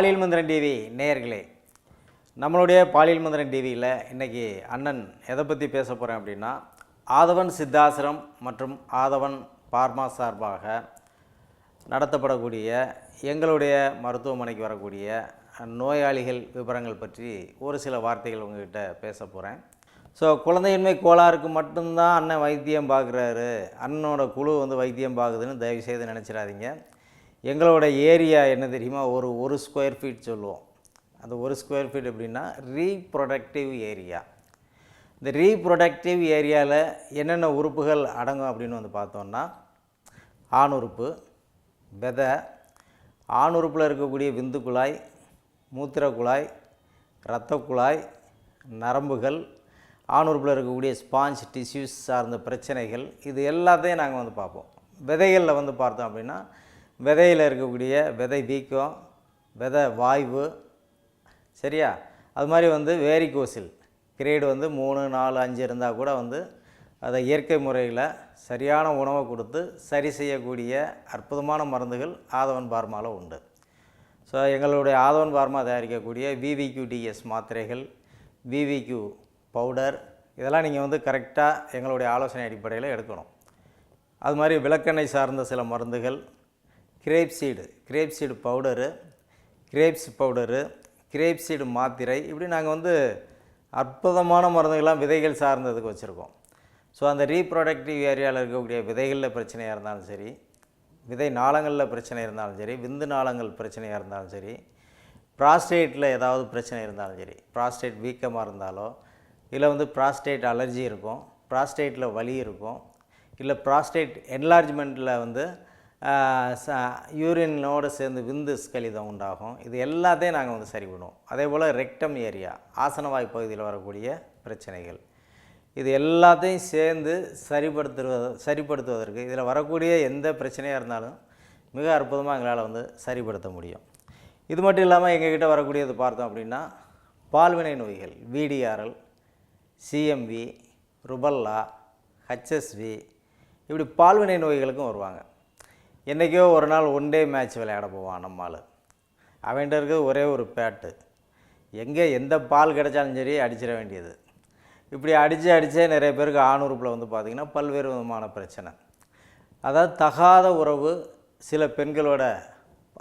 பாலியல் மந்திரன் டிவி நேயர்களே நம்மளுடைய பாலியல் மந்திரன் டிவியில் இன்றைக்கி அண்ணன் எதை பற்றி பேச போகிறேன் அப்படின்னா ஆதவன் சித்தாசிரம் மற்றும் ஆதவன் பார்மா சார்பாக நடத்தப்படக்கூடிய எங்களுடைய மருத்துவமனைக்கு வரக்கூடிய நோயாளிகள் விவரங்கள் பற்றி ஒரு சில வார்த்தைகள் உங்ககிட்ட பேச போகிறேன் ஸோ குழந்தையின்மை கோளாறுக்கு மட்டும்தான் அண்ணன் வைத்தியம் பார்க்குறாரு. அண்ணனோட குழு வந்து வைத்தியம் பார்க்குதுன்னு தயவு செய்து நினச்சிடாதீங்க. எங்களோட ஏரியா என்ன தெரியுமா? ஒரு ஒரு ஸ்கொயர் ஃபீட் சொல்லுவோம். அந்த ஒரு ஸ்கொயர் ஃபீட் எப்படின்னா ரீப்ரொடக்டிவ் ஏரியா இந்த ரீப்ரொடக்டிவ் ஏரியாவில் என்னென்ன உறுப்புகள் அடங்கும் அப்படின்னு வந்து பார்த்தோம்னா ஆண் உறுப்பு விதை ஆண் உறுப்பில் இருக்கக்கூடிய விந்து குழாய் மூத்திர குழாய் இரத்த குழாய் நரம்புகள் ஆண் உறுப்பில் இருக்கக்கூடிய ஸ்பாஞ்ச் டிஷ்யூஸ் சார்ந்த பிரச்சனைகள் இது எல்லாத்தையும் நாங்கள் வந்து பார்ப்போம். விதைகளில் வந்து பார்த்தோம் அப்படின்னா விதையில் இருக்கக்கூடிய விதை வீக்கம் விதை வாய்வு சரியா? அது மாதிரி வந்து வேரிகோசில் கிரேடு வந்து மூணு நாலு அஞ்சு இருந்தால் கூட வந்து அதை இயற்கை முறையில் சரியான உணவை கொடுத்து சரி செய்யக்கூடிய அற்புதமான மருந்துகள் ஆதவன் பார்மாவில் உண்டு. ஸோ எங்களுடைய ஆதவன் பார்மா தயாரிக்கக்கூடிய விவிக்யூ டிஎஸ் மாத்திரைகள் விவிக்யூ பவுடர் இதெல்லாம் நீங்கள் வந்து கரெக்டாக எங்களுடைய ஆலோசனை அடிப்படையில் எடுக்கணும். அது மாதிரி விளக்கெண்ணெய் சார்ந்த சில மருந்துகள் grape seed grape seed powder grapes powder grape seed மாத்திரை. இப்படி நாங்கள் வந்து அற்புதமான மருந்துகள்லாம் விதைகள் சார்ந்ததுக்கு வச்சுருக்கோம். ஸோ அந்த ரீப்ரொடக்டிவ் ஏரியாவில் இருக்கக்கூடிய விதைகளில் பிரச்சனையாக இருந்தாலும் சரி விதை நாளங்களில் பிரச்சனை இருந்தாலும் சரி விந்து நாளங்கள் பிரச்சனையாக இருந்தாலும் சரி ப்ராஸ்டேட்டில் ஏதாவது பிரச்சனை இருந்தாலும் சரி ப்ராஸ்டேட் வீக்கமாக இருந்தாலோ இல்லை வந்து ப்ராஸ்டேட் அலர்ஜி இருக்கும் ப்ராஸ்டேட்டில் வலி இருக்கும் இல்லை ப்ராஸ்டேட் என்லார்ஜ்மெண்ட்டில் வந்து யூரினோடு சேர்ந்து விந்து ஸ்கலிதம் உண்டாகும். இது எல்லாத்தையும் நாங்கள் வந்து சரி பண்ணுவோம் அதே போல் ரெக்டம் ஏரியா ஆசனவாய் பகுதியில் வரக்கூடிய பிரச்சனைகள். இது எல்லாத்தையும் சேர்ந்து சரிப்படுத்துவது சரிப்படுத்துவதற்கு இதில் வரக்கூடிய எந்த பிரச்சனையாக இருந்தாலும் மிக அற்புதமாக எங்களால் வந்து சரிப்படுத்த முடியும். இது மட்டும் இல்லாமல் எங்ககிட்ட வரக்கூடியது பார்த்தோம் அப்படின்னா பால்வினை நோய்கள் விடிஆர்எல் சிஎம்வி ருபல்லா ஹச்எஸ்வி இப்படி பால்வினை நோய்களுக்கும் வருவாங்க. என்றைக்கோ ஒரு நாள் ஒன் டே மேட்ச் விளையாட போவான் நம்மால் அவன்கிட்ட இருக்கிறது ஒரே ஒரு பேட்டு. எங்கே எந்த பால் கிடைச்சாலும் சரி அடிச்சிட வேண்டியது. இப்படி அடித்து அடித்தே நிறைய பேருக்கு ஆணுறுப்பில் வந்து பார்த்திங்கன்னா பல்வேறு விதமான பிரச்சனை. அதாவது தகாத உறவு சில பெண்களோட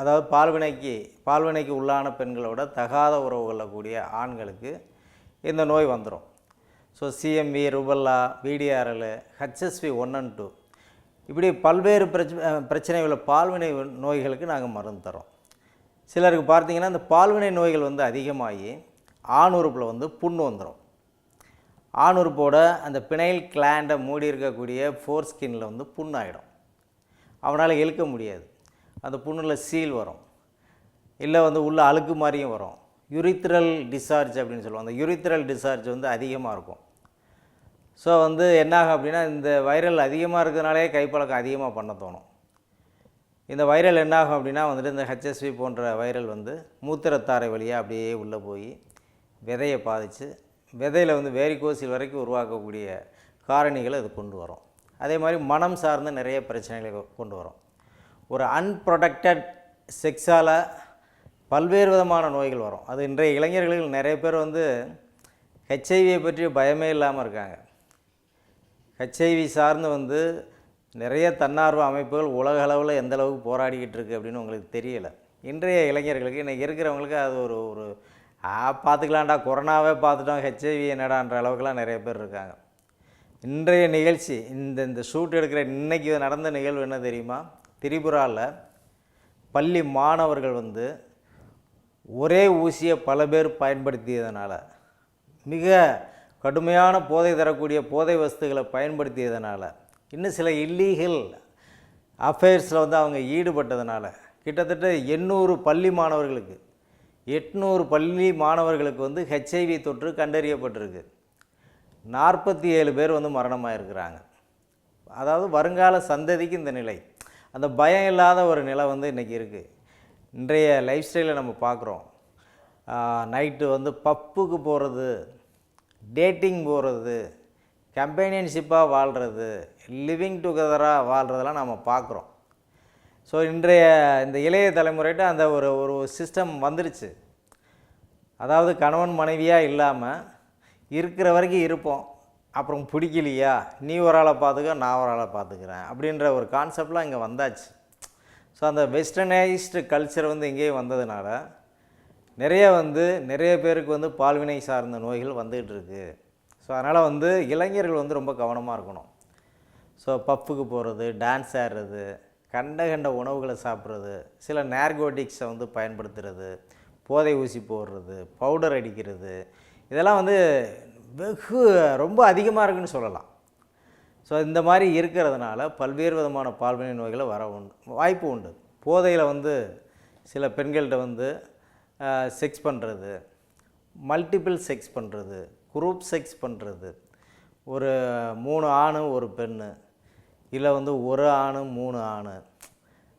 அதாவது பால்வினைக்கு பால்வினைக்கு உள்ளான பெண்களோட தகாத உறவு கொள்ளக்கூடிய ஆண்களுக்கு இந்த நோய் வந்துடும் ஸோ சிஎம்வி ருபல்லா பிடிஆர்எல் ஹச்எஸ்வி ஒன் அண்ட் டூ இப்படி பல்வேறு பிரச்சனை பிரச்சனை உள்ள பால்வினை நோய்களுக்கு நாங்கள் மருந்து தரோம் சிலருக்கு பார்த்தீங்கன்னா இந்த பால்வினை நோய்கள் வந்து அதிகமாகி ஆண் உறுப்பில் வந்து புண்ணு வந்துடும் ஆண் உறுப்போட அந்த பிணைல் கிளாண்டை மூடி இருக்கக்கூடிய ஃபோர் ஸ்கின்னில் வந்து புண்ணாயிடும். அவனால் இழுக்க முடியாது. அந்த புண்ணில் சீல் வரும். இல்லை வந்து உள்ள அழுக்கு மாதிரியும் வரும். யுரித்ரல் டிஸ்சார்ஜ் அப்படின்னு சொல்லுவோம். அந்த யுரித்ரல் டிஸ்சார்ஜ் வந்து அதிகமாக இருக்கும். ஸோ வந்து என்னாகும் அப்படின்னா இந்த வைரல் அதிகமாக இருக்கிறதுனாலே கைப்பழக்கம் அதிகமாக பண்ண தோணும். இந்த வைரல் என்னாகும் அப்படின்னா வந்துட்டு இந்த ஹெச்எஸ்வி போன்ற வைரல் வந்து மூத்திரத்தாரை வழியாக அப்படியே உள்ளே போய் விதையை பாதித்து விதையில் வந்து வேரிகோசில் வரைக்கும் உருவாக்கக்கூடிய காரணிகளை அது கொண்டு வரும். அதே மாதிரி மனம் சார்ந்த நிறைய பிரச்சனைகளை கொண்டு வரும். ஒரு அன்ப்ரொடக்டட் செக்ஸால் பல்வேறு விதமான நோய்கள் வரும். அது இன்றைய இளைஞர்களில் நிறைய பேர் வந்து ஹெச்ஐவியை பற்றி பயமே இல்லாமல் இருக்காங்க. ஹெச்ஐவி சார்ந்து வந்து நிறைய தன்னார்வ அமைப்புகள் உலக அளவில் எந்த அளவுக்கு போராடிக்கிட்டு இருக்கு அப்படின்னு உங்களுக்கு தெரியலை. இன்றைய இளைஞர்களுக்கு இன்றைக்கி இருக்கிறவங்களுக்கு அது ஒரு ஒரு ஆ பார்த்துக்கலாம்டா கொரோனாவே பார்த்துட்டோம் ஹெச்ஐவி என்னடான்ற அளவுக்குலாம் நிறைய பேர் இருக்காங்க. இன்றைய நிகழ்ச்சி இந்த இந்த ஷூட் எடுக்கிற இன்றைக்கி நடந்த நிகழ்வு என்ன தெரியுமா? திரிபுராவில் பள்ளி மாணவர்கள் வந்து ஒரே ஊசியை பல பேர் பயன்படுத்தியதனால் மிக கடுமையான போதை தரக்கூடிய போதை வஸ்துகளை பயன்படுத்தியதனால் இன்னும் சில இல்லீகல் அஃபேர்ஸில் வந்து அவங்க ஈடுபட்டதுனால கிட்டத்தட்ட எண்ணூறு பள்ளி மாணவர்களுக்கு எட்நூறு பள்ளி மாணவர்களுக்கு வந்து ஹெச்ஐவி தொற்று கண்டறியப்பட்டிருக்கு. நாற்பத்தி ஏழு பேர் வந்து மரணமாக இருக்கிறாங்க அதாவது வருங்கால சந்ததிக்கு இந்த நிலை. அந்த பயம் இல்லாத ஒரு நிலை வந்து இன்றைக்கி இருக்குது இன்றைய லைஃப் ஸ்டைலை நம்ம பார்க்குறோம். நைட்டு வந்து பப்புக்கு போகிறது டேட்டிங் போகிறது கம்பெனியன்ஷிப்பாக வாழ்கிறது லிவிங் டுகெதராக வாழ்கிறதெல்லாம் நம்ம பார்க்குறோம். ஸோ இன்றைய இந்த இளைய தலைமுறைகிட்ட அந்த ஒரு ஒரு சிஸ்டம் வந்துருச்சு. அதாவது கணவன் மனைவியாக இல்லாமல் இருக்கிற வரைக்கும் இருப்போம். அப்புறம் பிடிக்கலையா? நீ ஒரு ஆளை பார்த்துக்க நான் ஒரு ஆளை பார்த்துக்கிறேன் அப்படின்ற ஒரு கான்செப்ட்லாம் இங்கே வந்தாச்சு. ஸோ அந்த வெஸ்டர்னைஸ்டு கல்ச்சர் வந்து இங்கேயே வந்ததுனால நிறைய வந்து நிறைய பேருக்கு வந்து பால்வினை சார்ந்த நோய்கள் வந்துகிட்டு இருக்குது ஸோ அதனால் வந்து இளைஞர்கள் வந்து ரொம்ப கவனமாக இருக்கணும். ஸோ பப்புக்கு போகிறது டான்ஸ் ஆடுறது கண்ட கண்ட உணவுகளை சாப்பிட்றது சில நேர்கோட்டிக்ஸை வந்து பயன்படுத்துறது போதை ஊசி போடுறது பவுடர் அடிக்கிறது இதெல்லாம் வந்து வெகு ரொம்ப அதிகமாக இருக்குன்னு சொல்லலாம். ஸோ இந்த மாதிரி இருக்கிறதுனால பல்வேறு விதமான பால்வினை நோய்களை வர உண்டு வாய்ப்பு உண்டு. போதையில் வந்து சில பெண்கள்கிட்ட வந்து செக்ஸ் பண்ணுறது மல்டிபிள் செக்ஸ் பண்ணுறது குரூப் செக்ஸ் பண்ணுறது ஒரு மூணு ஆண் ஒரு பெண்ணு. இல்லை வந்து ஒரு ஆண் மூணு ஆணு.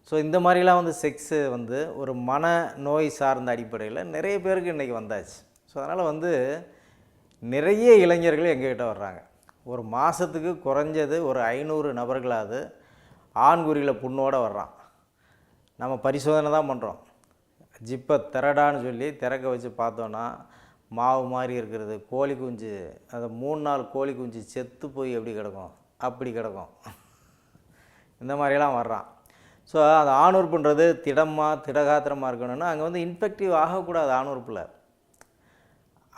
ஸோ இந்த மாதிரிலாம் வந்து செக்ஸு வந்து ஒரு மன நோய் சார்ந்த அடிப்படையில் நிறைய பேருக்கு இன்றைக்கி வந்தாச்சு. ஸோ அதனால் வந்து நிறைய இளைஞர்கள் எங்ககிட்ட வர்றாங்க. ஒரு மாதத்துக்கு குறைஞ்சது ஒரு ஐநூறு நபர்களாவது ஆண்குறியில் புண்ணோடு வர்றான். நம்ம பரிசோதனை தான் பண்ணுறோம் ஜிப்பை திரடான்னு சொல்லி திறக்க வச்சு பார்த்தோன்னா மாவு மாதிரி இருக்கிறது கோழி குஞ்சு அந்த மூணு நாள் கோழி குஞ்சு செத்து போய் எப்படி கிடக்கும்? அப்படி கிடக்கும். இந்த மாதிரிலாம் வர்றான். ஸோ அந்த ஆணுறுப்புன்றது திடமாக திடகாத்திரமாக இருக்கணும்னா அங்கே வந்து இன்ஃபெக்டிவ் ஆகக்கூடாது ஆணுறுப்பில்.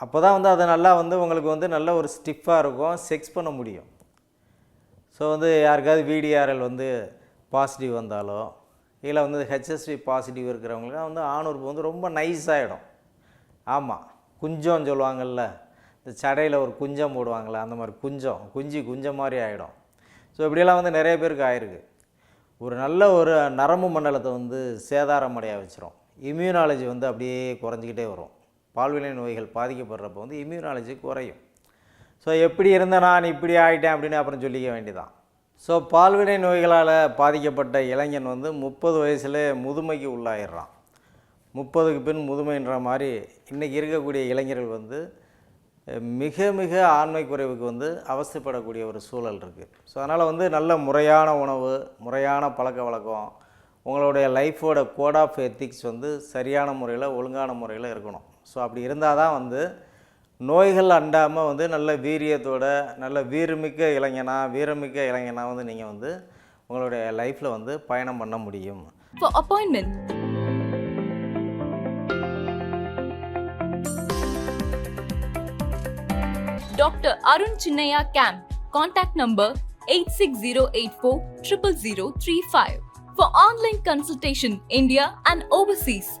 அப்போ தான் வந்து அது நல்லா வந்து உங்களுக்கு வந்து நல்ல ஒரு ஸ்டிஃபாக இருக்கும் செக்ஸ் பண்ண முடியும். ஸோ வந்து யாருக்காவது விடிஆர்எல் வந்து பாசிட்டிவ் வந்தாலோ கீழே வந்து ஹெச்எஸ்வி பாசிட்டிவ் இருக்கிறவங்களுக்கு வந்து ஆணுறுப்பு வந்து ரொம்ப நைஸாகிடும் ஆமாம் குஞ்சம் சொல்லுவாங்கள்ல இந்த சடையில் ஒரு குஞ்சம் போடுவாங்கள்ல அந்த மாதிரி குஞ்சம் குஞ்சு குஞ்சம் மாதிரி ஆகிடும் ஸோ இப்படியெல்லாம் வந்து நிறைய பேருக்கு ஆயிருக்கு. ஒரு நல்ல ஒரு நரம்பு மண்டலத்தை வந்து சேதாரமடைய வச்சிரும். இம்யூனாலஜி வந்து அப்படியே குறைஞ்சிக்கிட்டே வரும். பால்வினை நோய்கள் பாதிக்கப்படுறப்போ வந்து இம்யூனாலஜி குறையும். ஸோ எப்படி இருந்த நான் இப்படி ஆகிட்டேன் அப்படின்னு அப்புறம் சொல்லிக்க வேண்டியதான் ஸோ பால்வினை நோய்களால் பாதிக்கப்பட்ட இளைஞன் வந்து முப்பது வயசுல முதுமைக்கு உள்ளாயிடுறான். முப்பதுக்கு பின் முதுமைன்ற மாதிரி இன்றைக்கி இருக்கக்கூடிய இளைஞர்கள் வந்து மிக மிக ஆண்மை குறைவுக்கு வந்து அவசியப்படக்கூடிய ஒரு சூழல் இருக்குது ஸோ அதனால் வந்து நல்ல முறையான உணவு முறையான பழக்க வழக்கம் உங்களுடைய லைஃபோட கோட் ஆஃப் எத்திக்ஸ் வந்து சரியான முறையில் ஒழுங்கான முறையில் இருக்கணும். ஸோ அப்படி இருந்தால் தான் வந்து நோய்கள் அண்டாமல் வந்து நல்ல வீரியத்தோட நல்ல வீரமிக்க இளைஞனா வீரமிக்க இளைஞனா வந்து நீங்கள் வந்து உங்களுடைய லைஃப்பில் வந்து பயணம் பண்ண முடியும் For appointment, Dr. Arun Chinnaya Camp. Contact number 86084 00035. For online consultation, India and overseas,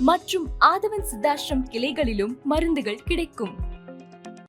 மற்றும் ஆதவன் சித்தாஷ்ரம் கிளைகளிலும் மருந்துகள் கிடைக்கும்.